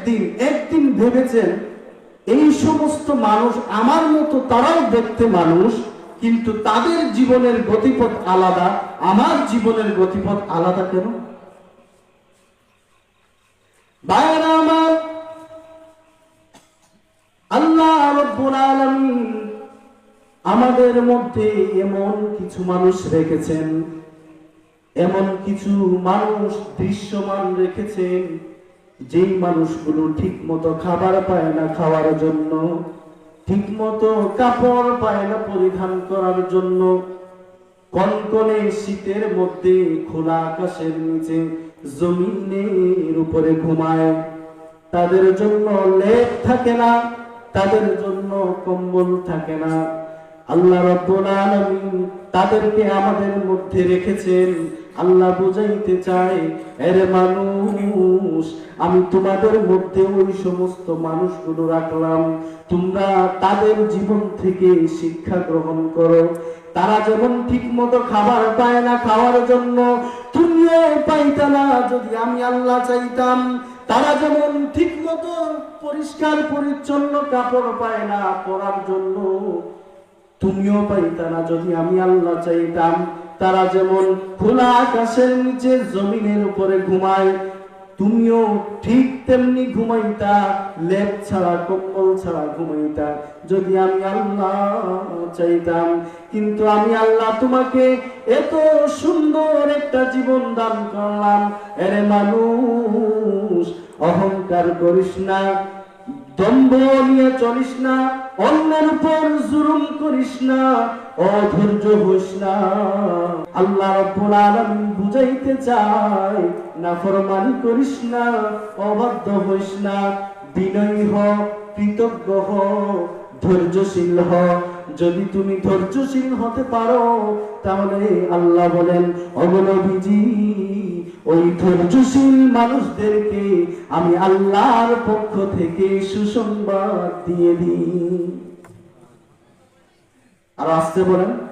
একদিন একদিন ভেবেছেন, এই সমস্ত মানুষ আমার মতো তারাও দেখতে মানুষ, কিন্তু তাদের জীবনের গতিপথ আলাদা, আমার জীবনের গতিপথ আলাদা কেন? আমার, আল্লাহ আমাদের মধ্যে এমন কিছু মানুষ রেখেছেন, এমন কিছু মানুষ দৃশ্যমান রেখেছেন যেই মানুষগুলো ঠিক মতো খাবার পায় না খাওয়ার জন্য ঠিক মতো কাপড় পায় না পরিধান করার জন্য, কনকনে শীতের মধ্যে খোলা আকাশের নিচে জমিনের উপরে ঘুমায়। তাদের জন্য লেপ থাকে না, তাদের জন্য কম্বল থাকে না। আল্লাহ তাদেরকে আমাদের মধ্যে রেখেছেন। আল্লাহ বুঝাইতে চায়, এরে মানুষ আমি তোমাদের মধ্যে ওই সমস্ত মানুষগুলো রাখলাম। তোমরা তাদের জীবন থেকে শিক্ষা গ্রহণ করো। তারা যেমন ঠিক মতো খাবার পায় না খাওয়ার জন্য তুমিও পাইতা না যদি আমি আল্লাহ চাইতাম, তারা যেমন ঠিক মতো পরিষ্কার পরিচ্ছন্ন কাপড় পায় না পরার জন্য, তুমিও পাইতা না যদি আমি আল্লাহ চাইতাম। তারা যেমন খোলা আকাশের নিচে জমিনের উপরে ঘুমায় তুমিও ঠিক তেমনি ঘুমাইতা, লেপ ছাড়া, কম্বল ছাড়া ঘুমাইতা। যদি আমি আল্লাহ চাইতাম, কিন্তু আমি আল্লাহ তোমাকে এত সুন্দর একটা জীবন দান করলাম। এরে মানুষ, অহংকার করিস না। নিয়ে চলিস না, অন্যের উপর জুলুম করিস না, অধৈর্য হইস না। আল্লাহ রাব্বুল আলামিন বুঝাইতে করিস না, অবাধ্য না। বিনয়ী হ, কৃতজ্ঞ হ, ধৈর্যশীল হ। যদি তুমি ধৈর্যশীল হতে পারো, তাহলে আল্লাহ বলেন অবনবীজি ওই ধৈর্যশীল মানুষদেরকে আমি আল্লাহর পক্ষ থেকে সুসংবাদ দিয়ে দিই। আর আসতে বলেন।